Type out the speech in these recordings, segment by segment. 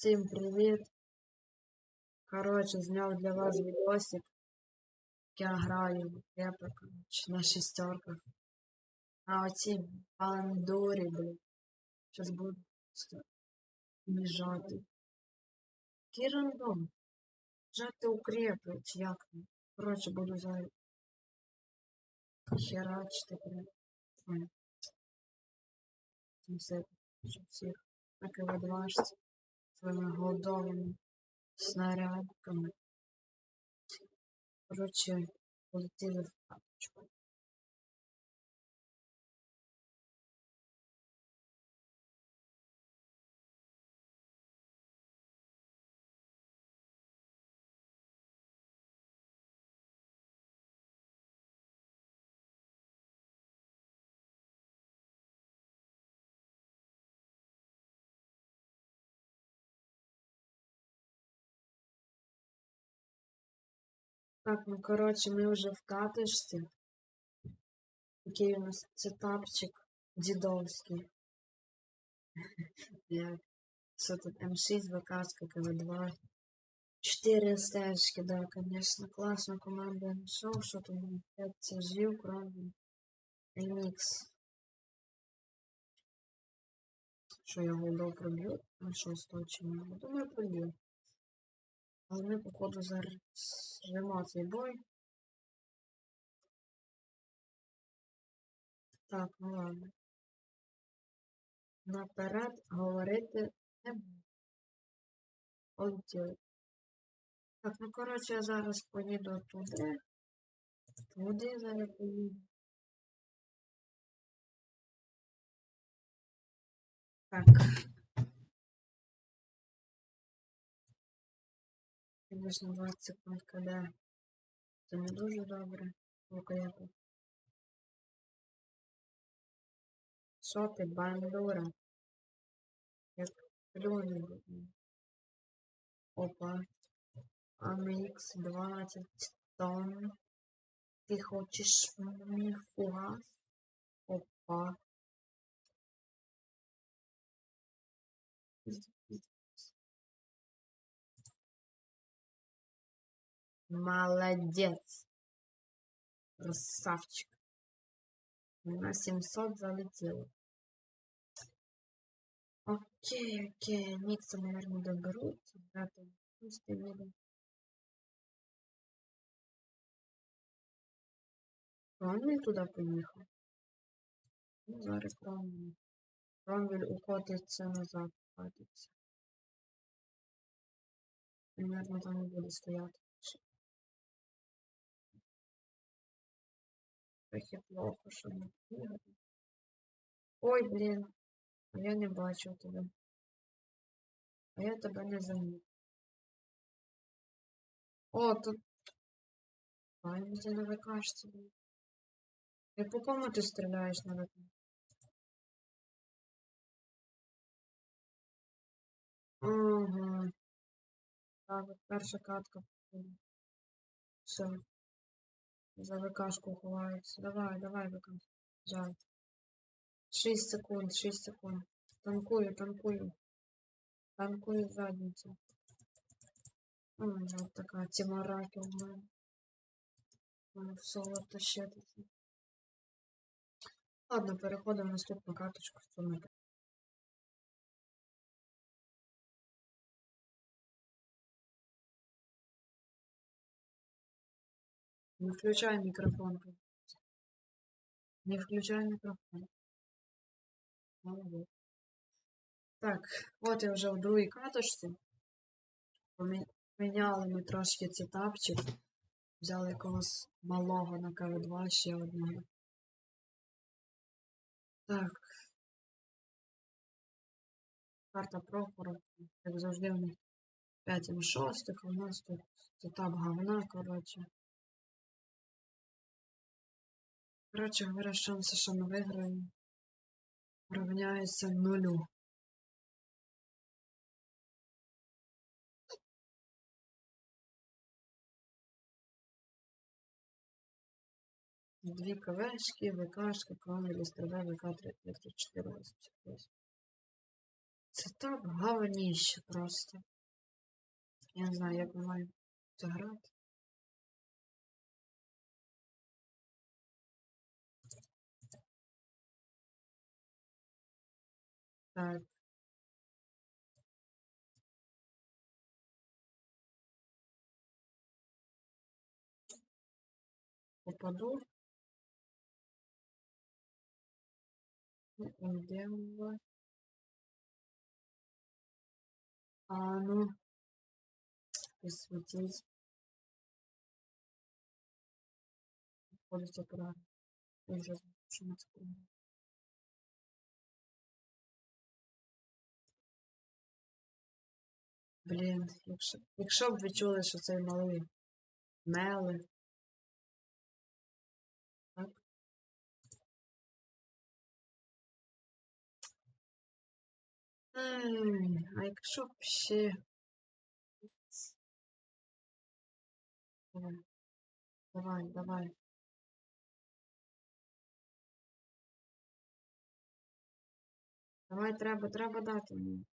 Всім привіт! Коротше, зняв для вас відосик. Я граю в Епа, на шестерках. А оці бандурі, блін. Щас буду біжати. Який рандом? Жати чи як? Коротше, буду за херачити прям. Все, всіх на КВ-2 своїми голдовими снарядками. Коротше, полетіли в капочку. Так, ну коротше, ми вже в катишці. Такий у нас сетапчик дідовський. Що тут М6, ВКшка, КВ2. 4 стежки, да, конечно, класна команда знайшов, що тут 5 цежів, кроме MX. Що я голдов проб'ю? На шостого чи ні? Думаю, проб'ю. Але ми, походу, зараз жмемо цей бой. Так, ну ладно. Наперед говорити не буду. Полетіли. Так, ну коротше, я зараз поїду туди. Туди зараз поїду. Так. Звісно, 20 секунд КД. Це не дуже добре. Ну-ка я. Що ти, бандура? Як плюнь. Опа. АМХ 12 тонн. Ти хочеш мій фугас? Опа. Молодец. Красавчик. На 700 залетел. Окей, окей. Никса, наверное, доберут. Ребята, пусть видно. Кромвель туда поїхав. Ну, зараз Кромвель. Кромвель уходиться назад, катиться. Наверное, там не буде стояти. Трохи плохо, що не. Ой, блін. А я не бачив тебе. А я тебе не замітив. О, тут. Ай, ну ти на ВКшці, блін. По кому ти стріляєш на ВК? Ага. Так, от перша катка. Все. За ВКшку ховається. Давай, давай, ВК. Жаль. 6 секунд, 6 секунд. Танкую, танкую. Танкую задницю. Ой, от така тімараки в мене. Воно в соло тащитися. Ладно, переходимо в наступну карточку Не включай микрофон. Не включай микрофон. Так, от я вже в другій каточці. Поміняли ми трошки цитапчик. Взяли якогось малого на КВ2 ще одного. Так. Карта Прохоров. Як завжди в них 5 і 6, у нас тут цитап говна, коротше. Коротше говоря, шанси, що ми виграємо, равняються нулю. Дві КВшки, ВКшка, Кромвель, СТВ, ВК 3488. Це так говніще просто. Я не знаю, як ми маємо це Так. Попаду. Йдемо. А ну. Посвітіть. Входить оператор. Я вже Блін, якщо, якщо б ви чули, що цей малий мели. Так. Ей, а якщо б ще. Давай, давай, давай. Давай, треба, треба дати мені.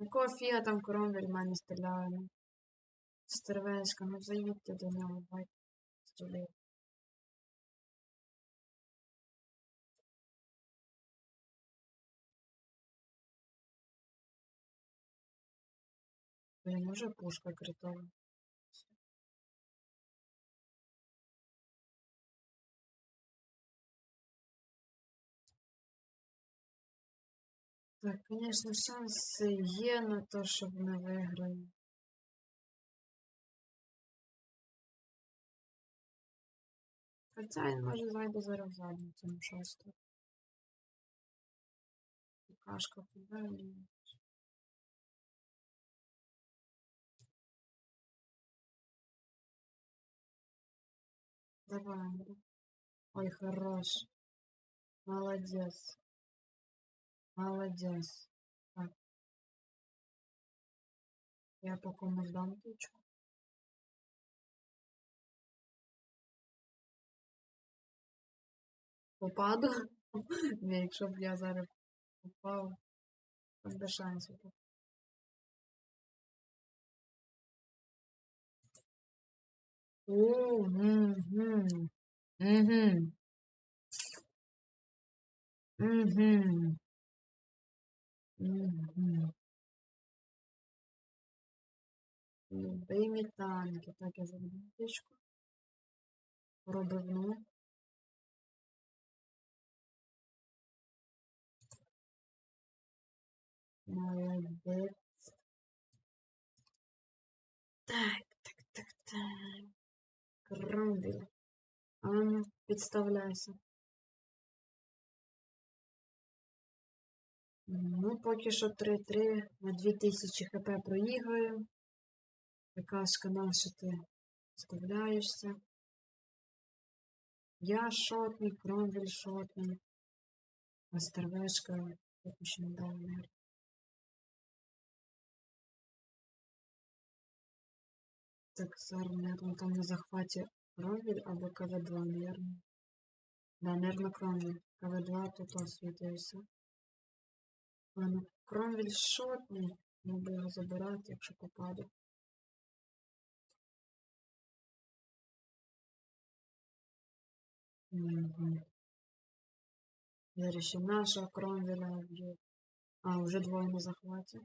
Якого фіга там коромбель в мене стріляє? Стервешка, ну заїдьте до нього, давай. Стріляй. Блін, уже пушка критова. Так, конечно, шанси є на те, щоб ми виграли. Хоча він може зайде зараз задницю на шосту. Кашка подалі. Давай, Ой, хорош. Молодец. Молодец. Так. Я по кому дам тучку. Попаду? Ні, якщо б я зараз попав, без шансів. Угу. Угу. Угу. Угу. Любимі. Так, я забуду тичку. Пробивну. Молодець. Так, так, так, так. Кромвіль. А ну, підставляйся. Ну, поки що 3-3 на 2000 хп проіграю. Какашка наша ти вставляєшся. Я шотний, Кромвель шотний. А стервешка поки що не дала енергії. Так, зараз, наверное, там на захваті Кромвель або КВ-2, наверное. Да, наверное, Кромвель. КВ-2 тут освітився. А ну, Кромвель шотний. Мог би його забирати, якщо попаду. Зараз ще нашого Кромвеля вб'ють. А, вже двоє на захваті.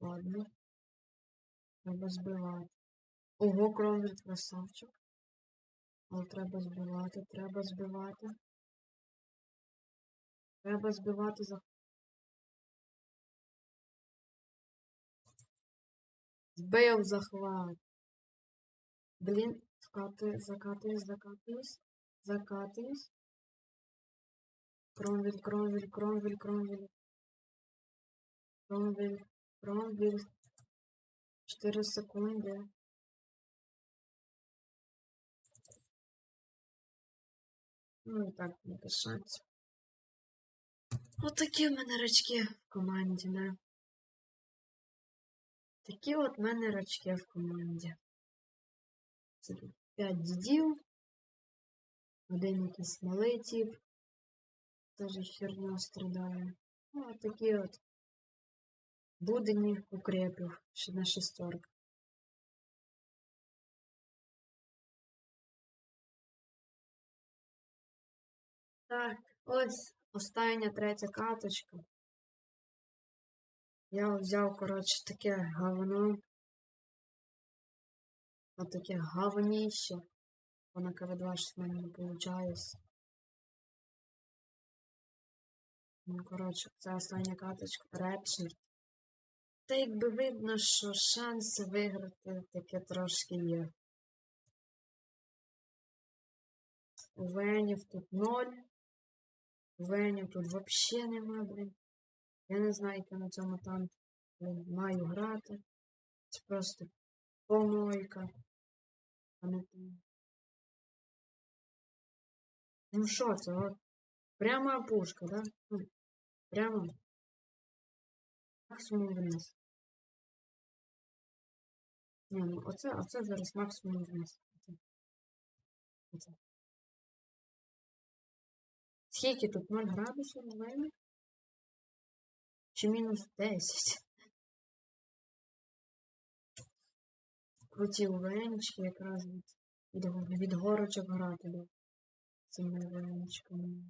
Ладно. Треба збивати. Ого, Кромвель красавчик. Але треба збивати, треба збивати. Треба збивати за. Збив захват. Блін, вкатує, закатуєш, закатуєш, закатуєш. Кромвель, кромвель, кромвель, кромвель. Кромвель, кромвель. 4 секунди. Ну і так не шансів. Отакі в мене рачки в команді, да. Такі от мене рачки в команді. Це тут 5 дідів. Один якийсь малий тип. Теж херня страдає. Ну, от такі от будені укрепів ще на шістерка. Так, ось остання третя каточка. Я взяв, коротше, таке говно. Отаке говніще. Воно КВ2 щось в мене не виходить. Ну, коротше, це остання каточка. Репшір. Та якби видно, що шанси виграти таке трошки є. У Венів тут ноль. У Венів тут взагалі нема, блін. Я не знаю, як на цьому танку маю грати. Це просто помойка. А не там. Ну що це? От прямо опушка, да? Ну, прямо максимум вниз. Ні, ну оце, оце зараз максимум вниз. Оце. Оце. Скільки тут 0 градусів мене? Чи мінус 10? Круті увенчики якраз від, від, від горочок грати до цими увенчиками.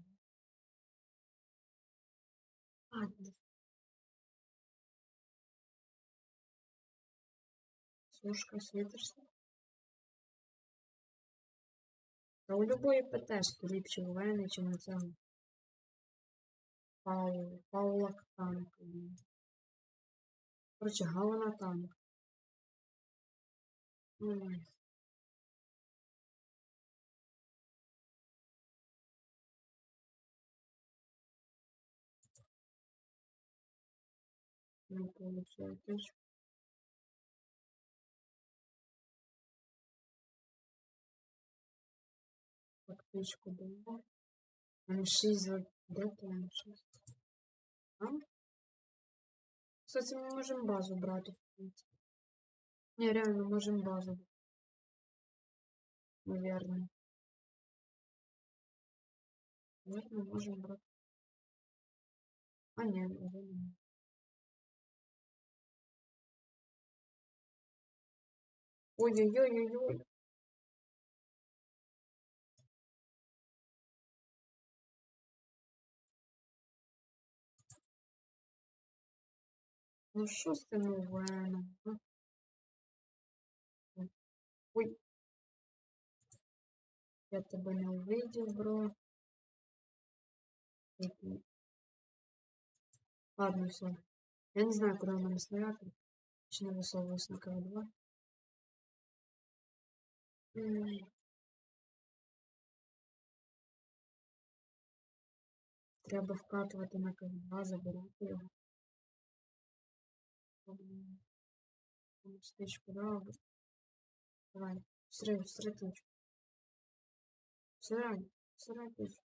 Ладно. Сушка, світишся? Та у любої ПТшки ліпше увени, чим на цьому. Пау, Паула танк. Короче, говна танк. Ой. Не получается. Фактичку дала. М6 за... Де то М6? А? Кстати, мы можем базу брать. Не, реально, можем базу. Наверное. Наверное, можем брать. А, нет, уже не. Ой-ой-ой-ой-ой. Ну що тим Овеном? а? Ой. Я тебе не увидел, бро. Ладно, все. Я не знаю, куда нам снаряды. Чи не висовуюсь на КВ-2. Ой. Треба вкатувати на КВ-2, забирати його. Стичку дав. Давай, встрій, встріточку. Всирай, всирай точку.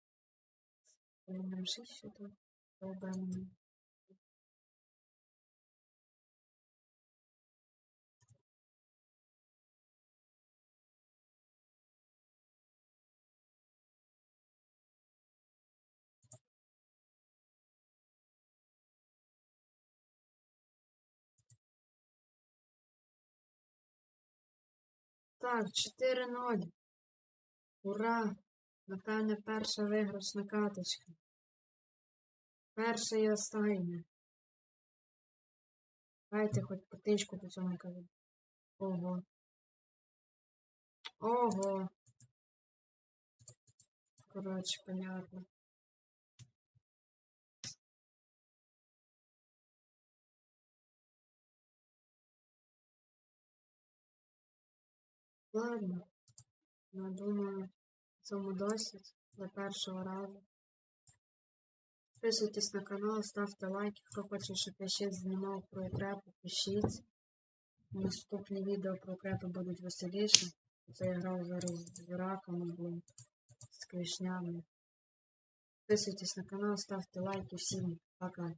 Нам ще тут. Проблеми. Так, 4-0. Ура! Напевне, перша виграшна каточка. Перша і остання. Дайте хоч потичку по цьому кажу. Ого. Ого. Коротше, понятно. Ладно. Я думаю, цьому досить для першого разу. Підписуйтесь на канал, ставте лайки, хто хоче, щоб я ще знімав про укрепи, пишіть. Наступні відео про укрепи будуть веселіші. Це я грав зараз з раками, блин, з клешнями. Підписуйтесь на канал, ставте лайки, всім пока.